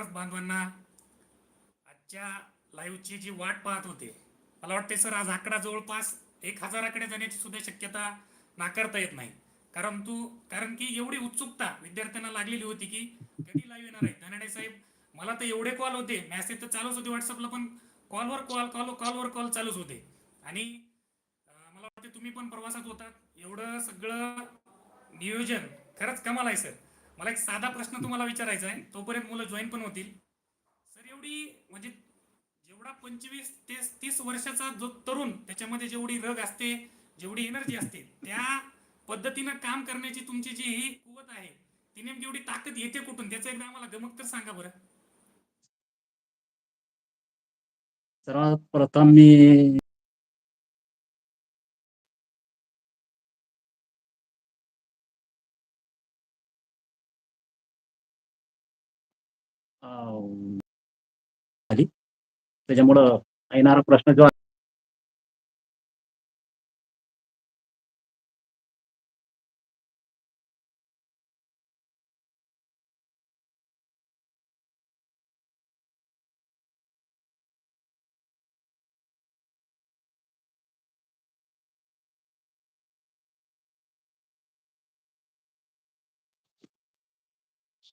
बऱ्याच बांधवांना आजच्या लाईव्हची जी वाट पाहत होते मला वाटते सर आज आकडा जवळपास एक हजाराकडे जाण्याची सुद्धा शक्यता नाकारता येत नाही. कारण तू कारण की एवढी उत्सुकता विद्यार्थ्यांना लागलेली होती की कधी लाईव्ह येणार आहे. धनाडे साहेब मला तर एवढे कॉल होते मेसेज तर चालूच होते व्हॉट्सअपला पण कॉलवर कॉल कॉल कॉलवर कॉल चालूच होते. आणि मला वाटते तुम्ही पण प्रवासात होतात. एवढं सगळं नियोजन खरंच कमाल आहे सर. मला एक साधा प्रश्न तुम्हाला विचारायचा आहे. तोपर्यंत मुलं जॉईन पण होतील. सर एवढी म्हणजे जेवढा पंचवीस ते तीस वर्षाचा जो तरुण त्याच्यामध्ये जेवढी रग असते जेवढी एनर्जी असते त्या पद्धतीनं काम करण्याची तुमची जी ही कुवत आहे ती नेमकी एवढी ताकद येते कुठून? त्याचं एकदा आम्हाला गमक तर सांगा बरं. सर्वात प्रथम मी झाली त्याच्यामुळं येणारा प्रश्न जो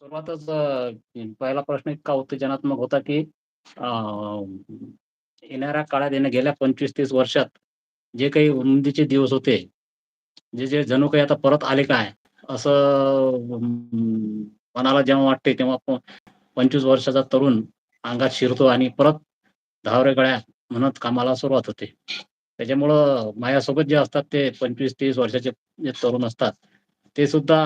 सुरुवातच पहिला प्रश्न इतका उत्तेजनात्मक होता की येणाऱ्या काळात येण्या गेल्या पंचवीस तीस वर्षात जे काही उमदीचे दिवस होते जे जे जणू काही आता परत आले काय असं मनाला जेव्हा वाटते तेव्हा पंचवीस वर्षाचा तरुण अंगात शिरतो आणि परत धावरे गळ्या म्हणत कामाला सुरुवात होते. त्याच्यामुळं माझ्यासोबत जे असतात ते पंचवीस तीस वर्षाचे जे तरुण असतात ते सुद्धा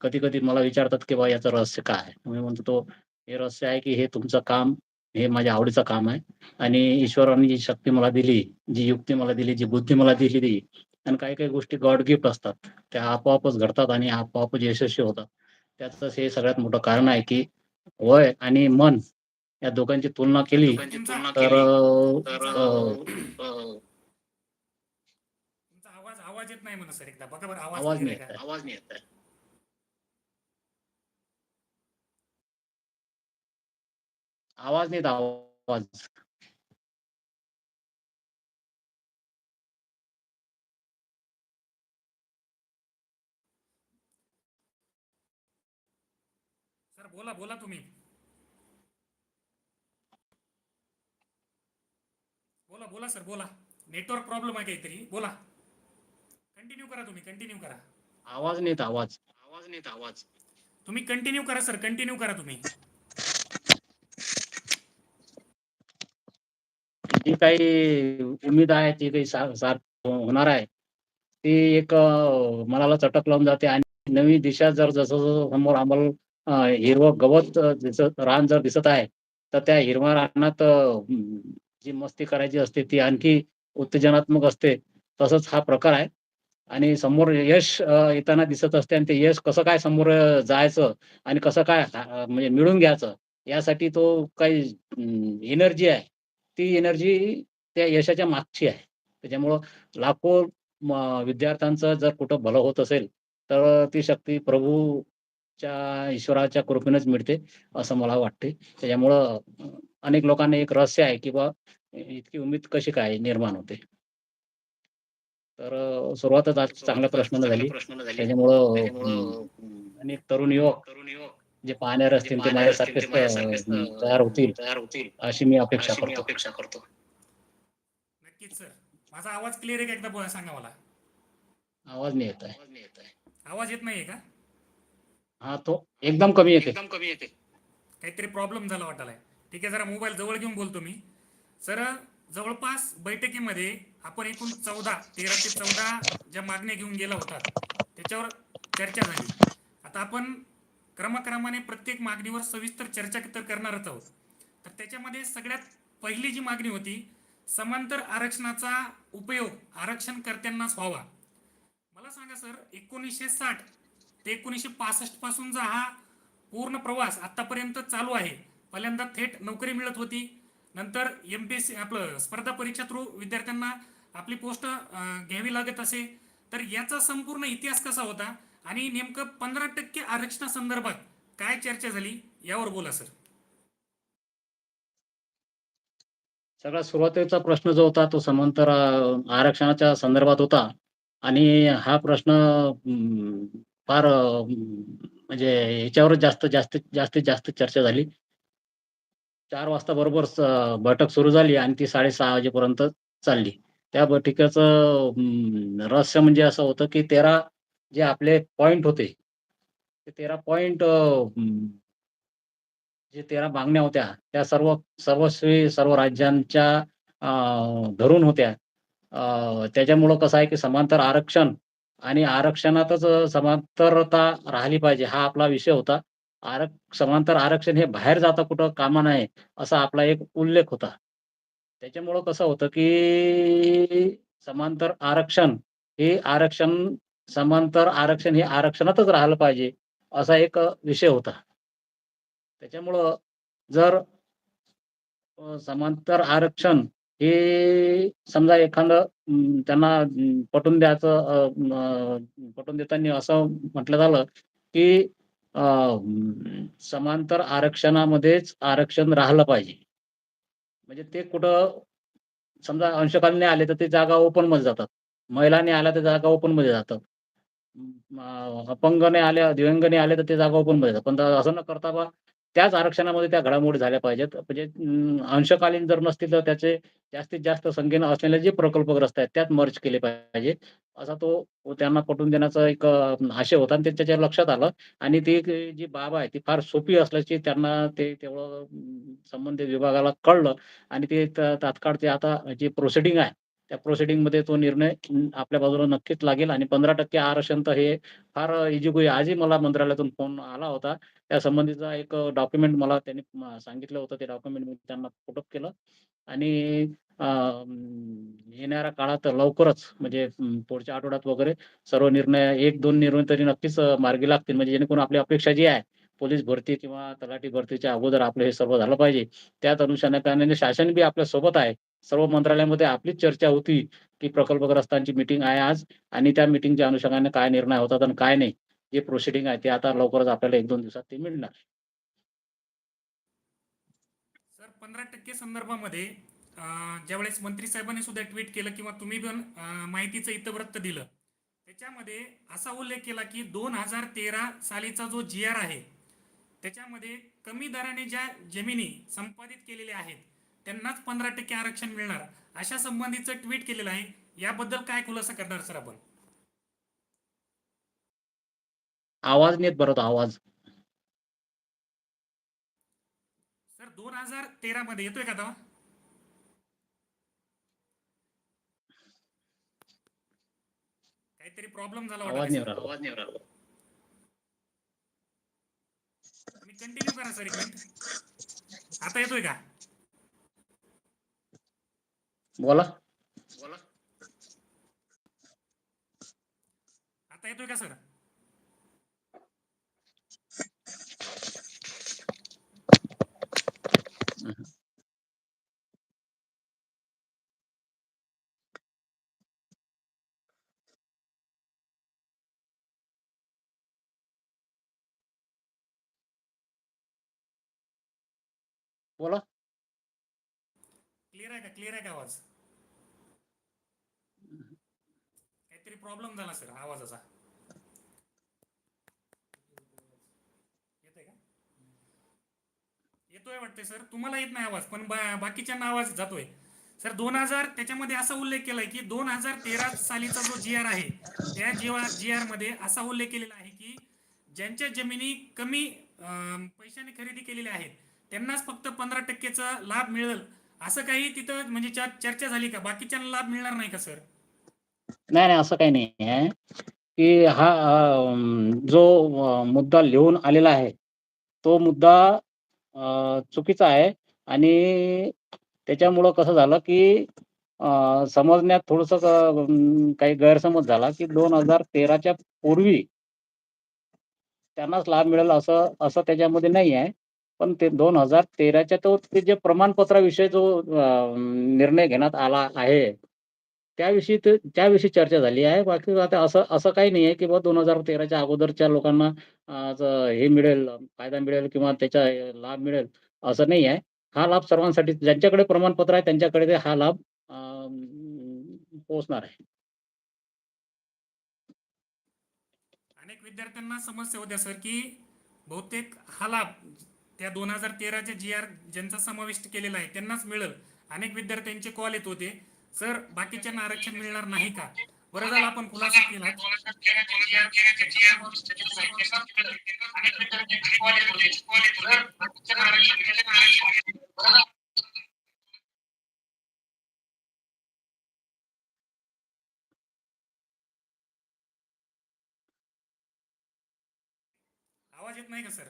कधी कधी मला विचारतात की बा याचं रहस्य काय आहे? मी म्हणतो तो हे रहस्य आहे की हे तुमचं काम हे माझ्या आवडीचं काम आहे आणि ईश्वराने जी शक्ती मला दिली जी युक्ती मला दिली जी बुद्धी मला दिली आणि काही काही गोष्टी गॉड गिफ्ट असतात. त्या आपोआपच घडतात आणि आपोआपच यशस्वी होतात. त्याचं हे सगळ्यात मोठं कारण आहे की वय आणि मन या दोघांची तुलना केली तर आवाज येत नाही म्हणा सर एकदा बघा बरं आवाज आवाज नाही येत? आहे. आवाज नाही येत आहे. आवाज नाही येत आवाज सर बोला बोला तुम्ही बोला बोला सर बोला नेटवर्क प्रॉब्लेम आहे काहीतरी बोला कंटिन्यू करा तुम्ही कंटिन्यू करा. आवाज नाही येत आवाज. आवाज नाही येत आवाज. तुम्ही कंटिन्यू करा सर कंटिन्यू करा तुम्ही. जी काही उमेद आहे ती काही सा- होणार आहे ती एक अं, मनाला चटक लावून जाते आणि नवी दिशा जर जसं जसं समोर आम्हाला अं, हिरवं गवत अं, दिसत रान जर दिसत आहे तर त्या हिरव्या रानात अं, जी मस्ती करायची असते ती आणखी उत्तेजनात्मक असते. तसंच हा प्रकार आहे. आणि समोर यश येताना दिसत असते आणि ते यश कसं काय समोर जायचं आणि कसं काय म्हणजे मिळून घ्यायचं यासाठी तो काही एनर्जी आहे. ती एनर्जी त्या यशाच्या मागची आहे. त्याच्यामुळं लाखो विद्यार्थ्यांचं जर कुठं भलं होत असेल तर ती शक्ती प्रभूच्या ईश्वराच्या कृपेनेच मिळते असं मला वाटते. त्याच्यामुळं अनेक लोकांना एक रहस्य आहे की बा इतकी उमेद कशी काय निर्माण होते? तर सुरुवातच आज चांगल्या प्रश्नानं झाली. त्याच्यामुळं अनेक तरुण युवक जे पाहणारे असतील ते माझ्यासारखेच तयार होतील. तयार होतील. अशी मी अपेक्षा करतो. अपेक्षा करतो. नक्कीच सर. माझा आवाज क्लिअर आहे का एकदा बोला सांगा मला? आवाज नाही येत आहे. आवाज नाही येत आहे. आवाज येत नाहीये का? हा तो एकदम कमी येते. एकदम कमी येते. काहीतरी प्रॉब्लेम झाला वाटायला ठीक आहे जरा मोबाईल जवळ घेऊन बोलतो मी. सर जवळपास बैठकीमध्ये आपण एकूण चौदा तेरा ते चौदा ज्या मागण्या घेऊन गेला होता त्याच्यावर चर्चा झाली. आता आपण क्रमक्रमाने प्रत्येक मागणीवर सविस्तर चर्चा तर करणारच आहोत. तर त्याच्यामध्ये सगळ्यात पहिली जी मागणी होती समांतर आरक्षणाचा उपयोग आरक्षणकर्त्यांनाच व्हावा. मला सांगा सर एकोणीसशे साठ ते एकोणीसशे पासष्ट पासूनचा हा पूर्ण प्रवास आतापर्यंत चालू आहे पहिल्यांदा थेट नोकरी मिळत होती नंतर एम पी एस सी आपलं स्पर्धा परीक्षा थ्रू विद्यार्थ्यांना आपली पोस्ट घ्यावी लागत असे. तर याचा संपूर्ण इतिहास कसा होता आणि नेमकं पंधरा टक्के आरक्षणासंदर्भात काय चर्चा झाली यावर बोला सर. सगळ्यात सुरुवातीचा प्रश्न जो होता तो समांतर आरक्षणाच्या संदर्भात होता. आणि हा प्रश्न फार म्हणजे याच्यावर जास्त जास्तीत जास्तीत जास्त चर्चा झाली. चार वाजता बरोबर बैठक सुरू झाली आणि ती साडेसहा वाजेपर्यंत चालली. त्या बैठकीचं रहस्य म्हणजे असं होतं की तेरा जे आपले पॉइंट होते ते तेरा पॉइंट जे तेरा मागण्या होत्या त्या सर्व सर्वस्वी सर्व राज्यांच्या धरून होत्या. त्याच्यामुळं कसं आहे की समांतर आरक्षण आणि आरक्षणातच समांतरता राहिली पाहिजे हा आपला विषय होता. आरक समांतर आरक्षण हे बाहेर जाता कुठं कामा नये असा आपला एक उल्लेख होता. त्याच्यामुळं कसं होतं की समांतर आरक्षण हे आरक्षण समांतर आरक्षण हे आरक्षणातच राहिलं पाहिजे असा एक विषय होता. त्याच्यामुळं जर समांतर आरक्षण हे समजा एखादं त्यांना पटवून द्यायचं पटवून देताना असं म्हटलं झालं की समांतर आरक्षणामध्येच आरक्षण राहिलं पाहिजे. म्हणजे ते कुठं समजा अंशकालीन आले तर ते जागा ओपनमध्ये जातात. महिलांनी आल्या तर जागा ओपनमध्ये जातात. अपंगने आल्या दिव्यांगने आले तर ते जागा ओपनमध्ये जातात. पण असं न करता बा त्याच आरक्षणामध्ये त्या घडामोडी झाल्या पाहिजेत. म्हणजे अंशकालीन जर नसतील तर त्याचे जास्तीत जास्त संख्येनं असलेले जे प्रकल्पग्रस्त आहेत त्यात मर्ज केले पाहिजे. असा तो त्यांना पटवून देण्याचा एक आशय होता आणि ते त्याच्या लक्षात आलं. आणि ती जी बाब आहे ती फार सोपी असल्याची त्यांना ते तेवढं संबंधित विभागाला कळलं. आणि ते तात्काळ ते आता जी प्रोसिडिंग आहे त्या प्रोसिडिंगमध्ये तो निर्णय आपल्या बाजूला नक्कीच लागेल. आणि पंधरा टक्के आरक्षण तर हे फार इजिगोई आजही मला मंत्रालयातून फोन आला होता. त्या संबंधीचा एक डॉक्युमेंट मला त्यांनी सांगितलं होतं. ते डॉक्युमेंट मी त्यांना फोटो केलं. आणि येणाऱ्या काळात लवकरच म्हणजे पुढच्या आठवड्यात वगैरे सर्व निर्णय एक दोन निर्णय तरी नक्कीच मार्गी लागतील. म्हणजे जेणेकरून आपली अपेक्षा जी आहे पोलीस भरती किंवा तलाठी भरतीच्या अगोदर आपलं हे सर्व झालं पाहिजे. त्याच अनुषंगाने शासन बी आपल्यासोबत आहे सर्व मंत्रालयामध्ये आपलीच चर्चा होती की प्रकल्पग्रस्तांची मिटिंग आहे आज आणि त्या मिटिंगच्या अनुषंगाने काय निर्णय होतात आणि काय नाही. जे प्रोसिडिंग आहे ते आता लवकरच आपल्याला एक दोन दिवसात ते मिळणार. सर पंधरा टक्के संदर्भामध्ये ज्यावेळेस मंत्री साहेबांनी सुद्धा ट्विट केलं किंवा तुम्ही पण माहितीचं इतवृत्त दिलं त्याच्यामध्ये असा उल्लेख केला की दोन हजार तेरा सालीचा जो जी आर आहे त्याच्यामध्ये कमी दराने ज्या जमिनी संपादित केलेल्या आहेत त्यांनाच पंधरा टक्के आरक्षण मिळणार. अशा संबंधीचं ट्विट केलेलं आहे. याबद्दल काय खुलासा करणार सर आपण? आवाज नेत बरं आवाज. सर दोन हजार तेरा मध्ये येतोय का तेव्हा काहीतरी प्रॉब्लेम झाला आवाज नाही आवाज नाही तुम्ही कंटिन्यू करा सर एक मिनिट आता येतोय का? बोला. आता येतोय का सर? बोला. क्लिअर आहे का? क्लिअर आहे का आवाज? काहीतरी प्रॉब्लेम झाला सर आवाजाचा. येतोय का? येतोय वाटतंय सर तुम्हाला येत नाही आवाज पण बा- बाकीच्यांना आवाज जातोय. सर दोन हजार त्याच्यामध्ये असा उल्लेख केलाय की दोन हजार तेरा सालीचा जो जी आर आहे त्या जी आरमध्ये असा उल्लेख केलेला आहे की ज्यांच्या जमिनी कमी अं, पैशाने खरेदी केलेल्या आहेत त्यांनाच फक्त पंधरा टक्केचा लाभ मिळेल. असं काही तिथं म्हणजे चर्चा झाली का? बाकीच्यांना लाभ मिळणार नाही का सर? नाही नाही असं काही नाही आहे की हा जो मुद्दा लिहून आलेला आहे तो मुद्दा चुकीचा आहे आणि त्याच्यामुळं कसं झालं की समजण्यात थोडस काही गैरसमज झाला की दोन हजार तेराच्या पूर्वी त्यांनाच लाभ मिळेल असं असं त्याच्यामध्ये नाही आहे. पण ते दोन हजार तेराच्या तो ते जे प्रमाणपत्राविषयी जो निर्णय घेण्यात आला आहे त्याविषयी ते त्याविषयी चर्चा झाली आहे. बाकी आता असं असं काही नाही आहे, की दोन हजार तेराच्या अगोदरच्या लोकांना हे मिळेल, फायदा मिळेल किंवा त्याचा लाभ मिळेल असं नाही आहे. हा लाभ सर्वांसाठी ज्यांच्याकडे प्रमाणपत्र आहे त्यांच्याकडे ते हा लाभ पोहोचणार आहे. अनेक विद्यार्थ्यांना समस्या होत्या सर की बहुतेक हा लाभ त्या दोन हजार तेराच्या जी आर ज्यांचा समाविष्ट केलेला आहे त्यांनाच मिळेल. अनेक विद्यार्थ्यांचे कॉल येत होते. सर बाकीच्यांना आरक्षण मिळणार नाही का? बरं झालं आपण खुलासा केला आवाज येत नाही का सर?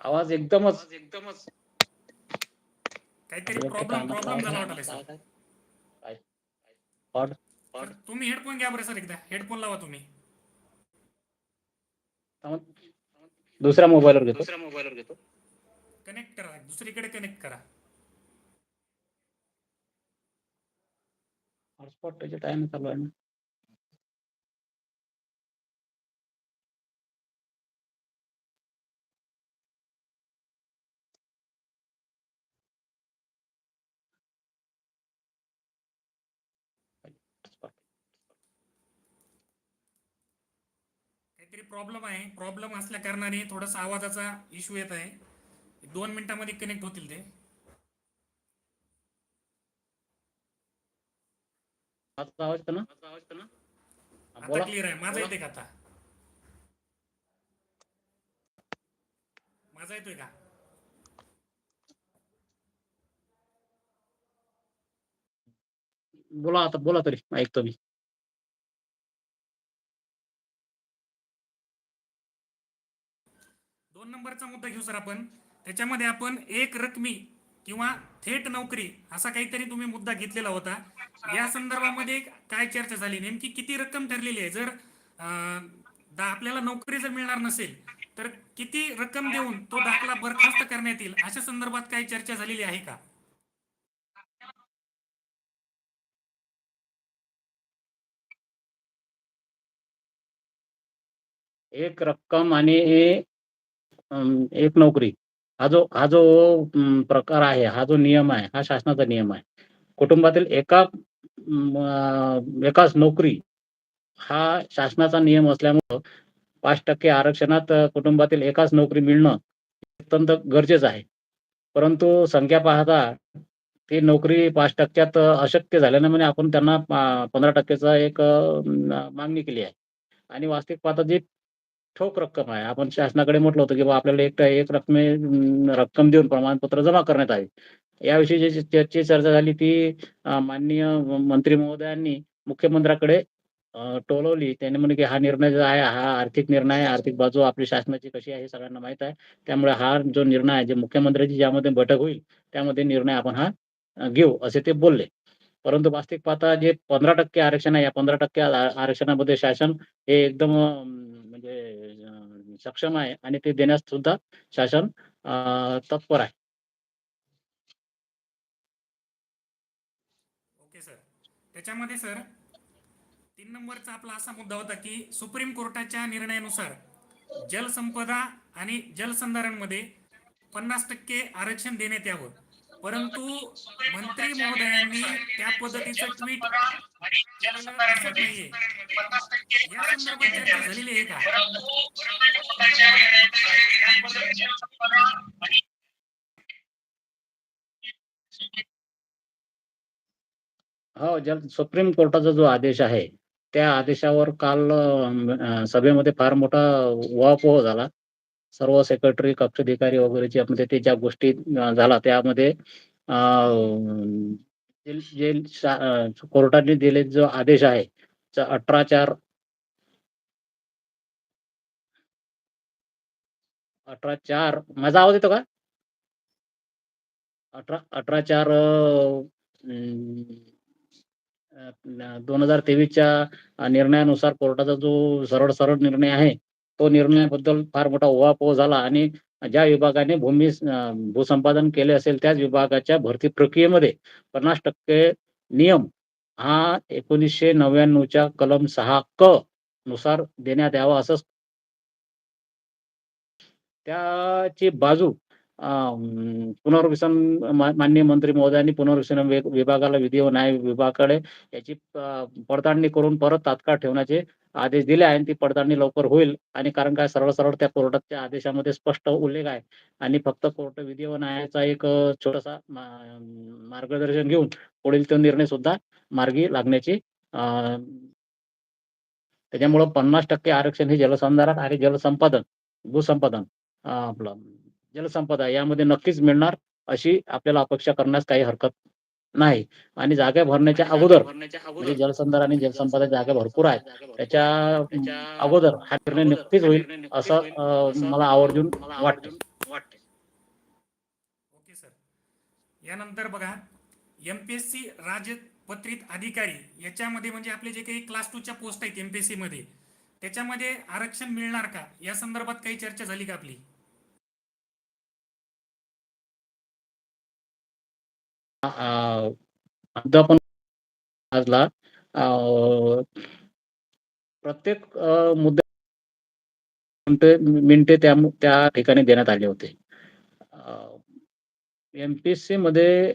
आवाज़ एकदमच एकदमच काहीतरी प्रॉब्लेम प्रॉब्लेम झाला वाटलं सर काय? Odd. तुम्ही हेडफोन घ्या बरं सर एकदा हेडफोन लावा तुम्ही दुसऱ्या मोबाईलवर घेतो. दुसऱ्या मोबाईलवर घेतो कनेक्ट करा दुसरीकडे कनेक्ट करा हॉटस्पॉट त्याच्या टाइम चालू आहे ना. काहीतरी प्रॉब्लेम आहे प्रॉब्लेम असल्या कारणाने थोडासा आवाजाचा इश्यू येत आहे दोन मिनिटांमध्ये कनेक्ट होतील ते आवाज येतो ना? येतो आता. क्लिअर आहे माझा येतोय का आता माझा येतोय का बोला आता बोला तरी ऐकतो मी. दोन नंबरचा मुद्दा घेऊ सर आपण. त्याच्यामध्ये आपण एक रकमी किंवा थेट नोकरी असा काहीतरी तुम्ही मुद्दा घेतलेला होता. या संदर्भामध्ये काय चर्चा झाली? नेमकी किती रक्कम ठरलेली आहे? जर आपल्याला नोकरी जर मिळणार नसेल तर किती रक्कम देऊन तो दाखला बरखास्त करण्यात येईल? अशा संदर्भात काही चर्चा झालेली आहे का? एक रक्कम आणि अं, एक नोकरी हा जो हा जो अं, प्रकार आहे, हा जो नियम आहे, हा शासनाचा नियम आहे. कुटुंबातील एका अं, एकाच नोकरी हा शासनाचा नियम असल्यामुळं 5% आरक्षणात अ, कुटुंबातील एकाच नोकरी मिळणं अत्यंत गरजेचं आहे. परंतु संख्या पाहता ती नोकरी 5% त अशक्य झाल्यानं म्हणे आपण त्यांना पंधरा 15%चा एक अ, मागणी केली आहे. आणि वास्तविक पाहता जी ठोक रक्कम आहे. आपण शासनाकडे म्हटलं होतं, की बा आपल्याला एक एक रकमे रक्कम देऊन प्रमाणपत्र जमा करण्यात आले याविषयी जी चर्चे चर्चा झाली ती अ, माननीय मंत्री महोदयांनी मुख्यमंत्र्याकडे अ, टोलवली. त्यांनी म्हणे, की हा निर्णय जो आहे हा आर्थिक निर्णय आहे. आर्थिक बाजू आपली शासनाची कशी आहे हे सगळ्यांना माहीत आहे. त्यामुळे हा जो निर्णय आहे, जे मुख्यमंत्र्यांची ज्यामध्ये बैठक होईल, त्यामध्ये निर्णय आपण हा अ, घेऊ असे ते बोलले. परंतु वास्तविक पाहता जे 15% आरक्षण आहे, या पंधरा टक्के आरक्षणामध्ये शासन हे एकदम म्हणजे सक्षम आहे आणि ते देण्यास सुद्धा शासन तत्पर आहे. ओके सर त्याच्यामध्ये सर तीन नंबरचा आपला असा मुद्दा होता की सुप्रीम कोर्टाच्या निर्णयानुसार जलसंपदा आणि जलसंधारणमध्ये पन्नास टक्के आरक्षण देण्यात यावं परंतु मंत्री महोदयांनी त्या पद्धतीचं ट्विट नाहीये. या संदर्भात चर्चा झालेली आहे का? हो, जल सुप्रीम कोर्टाचा जो आदेश आहे, त्या आदेशावर काल सभेमध्ये फार मोठा उहापोह झाला. सर्व सेक्रेटरी, कक्षाधिकारी वगैरेच्या म्हणजे ते ज्या गोष्टी झाला त्यामध्ये जे कोर्टाने दिलेला जो आदेश आहे, 18/4 18/4 माझा आवाज येतो का? अठरा अठरा चार दोन हजार तेवीसच्या निर्णयानुसार कोर्टाचा जो सरळ-सरळ निर्णय आहे, तो निर्णयाबद्दल फार मोठा उहापोह झाला आणि ज्या विभागाने भूमी भूसंपादन केले असेल त्याच विभागाच्या भरती प्रक्रियेमध्ये 50% नियम हा एकोणीसशे नव्याण्णवच्या कलम सहा क नुसार देण्यात यावा असं त्याची बाजू अं, पुनर्वसन मा- माननीय मंत्री महोदयांनी पुनर्वसन वि- विभागाला विधी व न्याय विभागाकडे याची पडताळणी करून परत तात्काळ ठेवण्याचे आदेश दिले आहे आणि ती पडताळणी लवकर होईल आणि कारण काय सरळ सरळ त्या कोर्टाच्या आदेशामध्ये स्पष्ट उल्लेख आहे आणि फक्त कोर्ट विधी व न्यायाचा एक छोटासा मा- मार्गदर्शन घेऊन पुढील तो निर्णय सुद्धा मार्गी लागण्याची त्याच्यामुळं पन्नास टक्के आरक्षण हे जलसंधारण आणि जलसंपादन भूसंपादन आपलं जलसंपदा यामध्ये नक्कीच मिळणार अशी आपल्याला अपेक्षा करण्यास काही हरकत नाही. आणि जागा भरण्याच्या अगोदर म्हणजे जलसंधारण आणि जलसंपदा जागा भरपूर आहेत. त्याच्या अगोदर हा निर्णय नक्कीच होईल असं मला आवर्जून वाटतं ओके सर. यानंतर बघा एमपीएससी राजपत्रित अधिकारी याच्यामध्ये म्हणजे आपले जे काही क्लास टूच्या पोस्ट आहेत एमपीएससी मध्ये त्याच्यामध्ये आरक्षण मिळणार का? या संदर्भात काही चर्चा झाली का आपली? अध्यापन आजला प्रत्येक मुद्दे मिनिटे त्या त्या ठिकाणी देण्यात आले होते. एमपीएससी मध्ये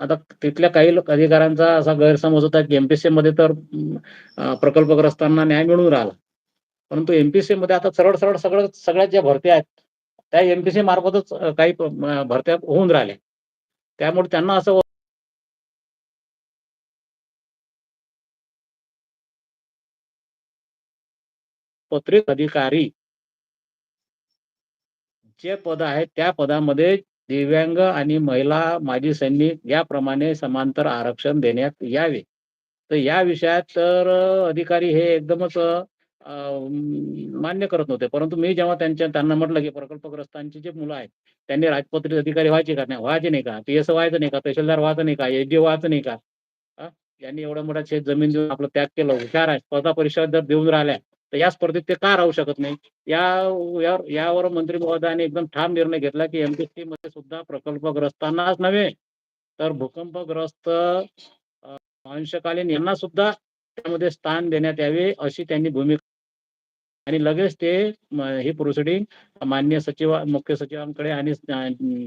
आता तिथल्या काही अधिकाऱ्यांचा असा गैरसमज होता की एमपीएससी मध्ये तर प्रकल्पग्रस्तांना न्याय मिळून राहिला. परंतु एमपीसी मध्ये आता सरळ सरळ सगळं सगळ्या ज्या भरत्या आहेत त्या एमपीसी मार्फतच काही भरत्या होऊन राहिल्या. त्यामुळे त्यांना असं पत्रित अधिकारी जे पद आहे त्या पदामध्ये दिव्यांग आणि महिला माजी सैनिक याप्रमाणे समांतर आरक्षण देण्यात यावे. तर या विषयात तर अधिकारी हे एकदमच मान्य करत नव्हते. परंतु मी जेव्हा त्यांच्या त्यांना म्हटलं की प्रकल्पग्रस्तांची जे मुलं आहेत त्यांनी राजपत्रित अधिकारी व्हायचे का? नाही व्हायचे नाही का? पी एस व्हायचं नाही का? तहसीलदार व्हायचं नाही का? एच डी व्हायचं नाही का? यांनी एवढ्या मोठा शेत जमीन देऊन आपलं त्याग केलं. हुशार आहे. स्पर्धा परीक्षा जर देऊन राहिल्या तर या स्पर्धेत ते का राहू शकत नाही? या यावर मंत्री महोदयाने एकदम ठाम निर्णय घेतला की एमपीसी मध्ये सुद्धा प्रकल्पग्रस्तांनाच नव्हे तर भूकंपग्रस्त अंशकालीन यांना सुद्धा त्यामध्ये स्थान देण्यात यावे अशी त्यांनी भूमिका आणि लगेच ते ही प्रोसिडिंग मान्य सचिव मुख्य सचिवांकडे आणि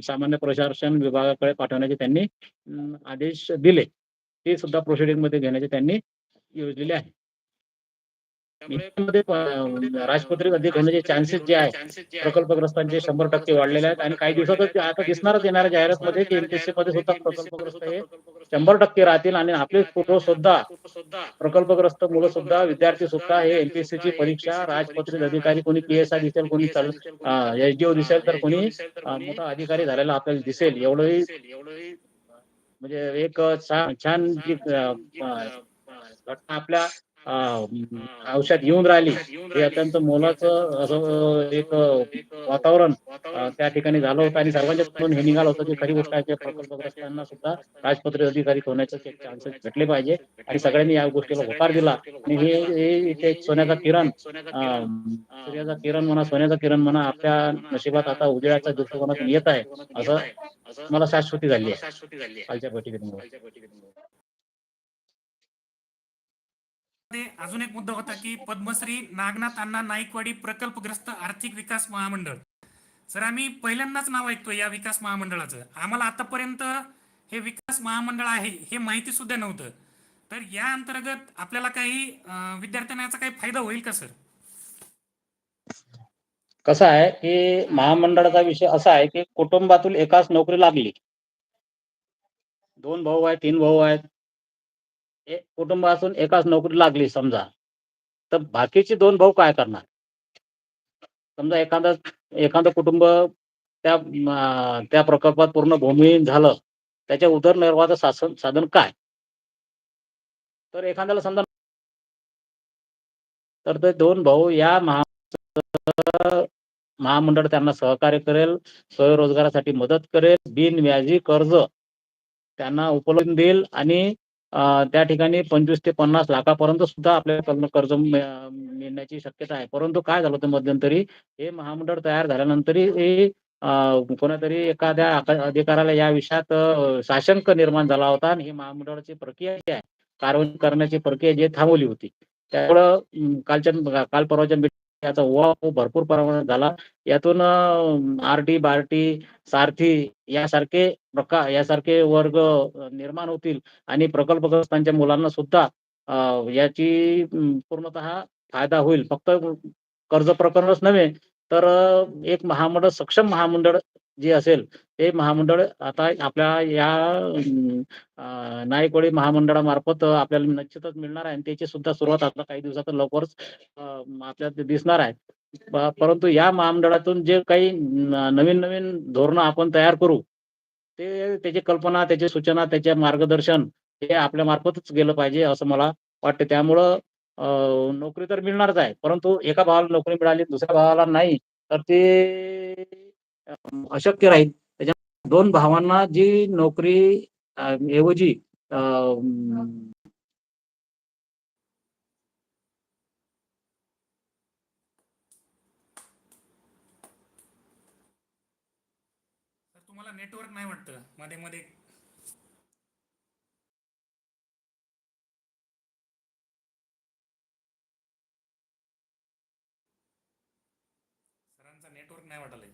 सामान्य प्रशासन विभागाकडे पाठवण्याचे त्यांनी आदेश दिले. ते सुद्धा प्रोसिडिंगमध्ये घेण्याचे त्यांनी योजलेले आहे. राजपत्रित अधिक होण्याचे चान्सेस जे आहे प्रकल्पग्रस्तांचे शंभर टक्के वाढलेले आहेत आणि काही दिवसातच आता दिसणारच येणाऱ्या जाहिरातमध्ये की एमपीएससी मध्ये सुद्धा प्रकल्पग्रस्त हे शंभर टक्के राहतील आणि आपले फोटो सुद्धा प्रकल्पग्रस्त मुलं सुद्धा विद्यार्थी सुद्धा हे एमपीएससी ची परीक्षा राजपत्रित अधिकारी कोणी पी एस आय दिसेल कोणी एसडीओ दिसेल तर कोणी मोठा अधिकारी झालेला आपल्याला दिसेल. एवढंही म्हणजे एक छान जी घटना आपल्या आयुष्यात येऊन राहिली. हे अत्यंत मोलाचं असं एक वातावरण त्या ठिकाणी झालं होतं आणि सर्वांच्या तोंडून हे निघालं होतं. की खरी गोष्ट आहे प्रकल्पग्रस्तांना सुद्धा राजपत्रित अधिकारी होण्याचे चान्सेस भेटले पाहिजे. आणि सगळ्यांनी या गोष्टीला होकार दिला. आणि हे हे इथे एक सोन्याचा किरण सूर्याचा किरण म्हणा सोन्याचा किरण म्हणा आपल्या नशिबात आता उजेडाच्या दृष्टिकोनातून येत आहे. असं मला शाश्वती झाली आहे. कालच्या बैठकीमुळे अजून एक मुद्दा होता की पद्मश्री नागनाथ अण्णा नाईकवाडी प्रकल्पग्रस्त आर्थिक विकास महामंडळ. सर आम्ही पहिल्यांदाच नाव ऐकतो या विकास महामंडळाचं. आम्हाला आतापर्यंत हे विकास महामंडळ आहे हे माहिती सुद्धा नव्हतं. तर या अंतर्गत आपल्याला काही विद्यार्थ्यांचा विद्यार्थ्यांना याचा काही फायदा होईल का सर? कसं आहे की महामंडळाचा विषय असा आहे की कुटुंबातून एकाच नोकरी लागली. दोन भाऊ आहेत तीन भाऊ आहेत. एक कुटुंबातून एकाच नोकरी लागली समजा. तर बाकीचे दोन भाऊ काय करणार? समजा एखादा एखादं कुटुंब त्या त्या प्रकल्पात पूर्ण भूमिहीन झालं त्याच्या उदरनिर्वाहाचं साधन साधन काय? तर एखाद्याला समजा तर ते दोन भाऊ या महा महामंडळ त्यांना सहकार्य करेल स्वयंरोजगारासाठी मदत करेल बिनव्याजी कर्ज त्यांना उपलब्ध देईल आणि त्या ठिकाणी पंचवीस ते पन्नास लाखापर्यंत सुद्धा आपल्याला कर्ज- मिळण्याची शक्यता आहे. परंतु काय झालं होतं मध्यंतरी हे महामंडळ तयार झाल्यानंतरही हे कोणातरी एखाद्या अधिकाऱ्याला या विषयात साशंक निर्माण झाला होता आणि हे महामंडळाची प्रक्रिया जी आहे कारवाई करण्याची प्रक्रिया जी थांबवली होती. त्यामुळं कालच्या काल परवाच्या याचा ओघ भरपूर प्रमाणात झाला. यातून आरटी बारटी बार्टी सारथी यासारखे प्रकार यासारखे वर्ग निर्माण होतील आणि प्रकल्पग्रस्तांच्या मुलांना सुद्धा याची पूर्णतः फायदा होईल. फक्त कर्ज प्रकरणच नव्हे तर एक महामंडळ सक्षम महामंडळ जे असेल ते महामंडळ आता आपल्या या नायकवाडी महामंडळामार्फत आपल्याला निश्चितच मिळणार आहे. आणि त्याची सुद्धा सुरुवात आता काही दिवसात लवकरच आपल्याला दिसणार आहे. परंतु या महामंडळातून जे काही नवीन नवीन धोरणं आपण तयार करू ते त्याची कल्पना त्याची सूचना त्याचे मार्गदर्शन हे आपल्या मार्फतच गेलं पाहिजे असं मला वाटतं. त्यामुळं नोकरी तर मिळणारच आहे. परंतु एका भावाला नोकरी मिळाली दुसऱ्या भावाला नाही तर ते अशक्य राहील. त्याच्या दोन भावांना जी नोकरी ऐवजी तर तुम्हाला नेटवर्क नाही वाटतं? मध्ये मध्ये. सरांचा नेटवर्क नाही वाटलंय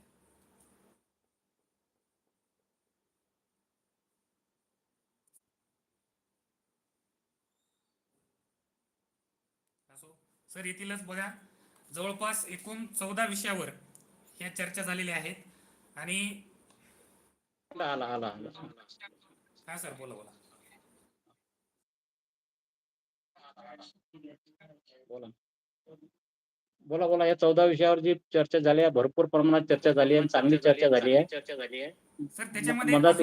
असो सर येथीलच बघा. जवळपास एकूण चौदा विषयावर ह्या चर्चा झालेल्या आहेत. आणि आला आला आला हा सर बोला बोला. बोला. बोला बोला. या चौदा विषयावर जी चर्चा झाली आहे भरपूर प्रमाणात चर्चा झाली आहे आणि चांगली चर्चा झाली आहे. चर्चा झाली आहे. सर त्याच्यामध्ये मधात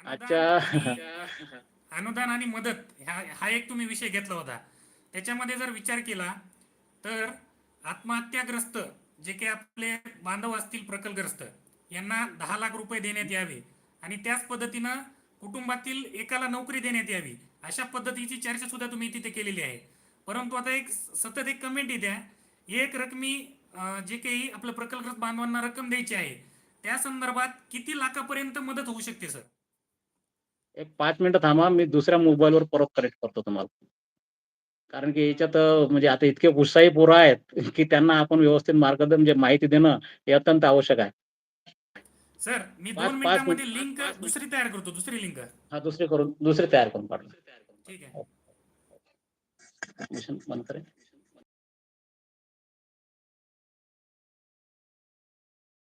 आजच्या अनुदान आणि मदत ह्या हा एक तुम्ही विषय घेतला होता. त्याच्यामध्ये जर विचार केला तर आत्महत्याग्रस्त जे काही आपले बांधव असतील प्रकल्पग्रस्त यांना दहा लाख रुपये देण्यात यावे. आणि त्याच पद्धतीनं कुटुंबातील एकाला नोकरी देण्यात यावी. अशा पद्धतीची चर्चा सुद्धा तुम्ही तिथे केलेली आहे. परंतु आता एक सतत एक कमेंट येत्या. एक रकमी जे काही आपलं प्रकल्पग्रस्त बांधवांना रक्कम द्यायची आहे त्या संदर्भात किती लाखापर्यंत मदत होऊ शकते सर? एक पाच मिनिटं थांबा मी दुसऱ्या मोबाईलवर परत कनेक्ट करतो तुम्हाला. कारण की याच्यात म्हणजे आता इतके उत्साही पोरं आहेत की त्यांना आपण व्यवस्थित मार्गदर्शन म्हणजे माहिती देणं हे अत्यंत आवश्यक आहे. सर मी पाच- दोन पाच मिनिटांमध्ये मिनिट- लिंक दुसरी तयार करतो दुसरी लिंक. हा दुसरे करून दुसरे तयार करून पाठवा ठीक आहे. मिशन बंद करेल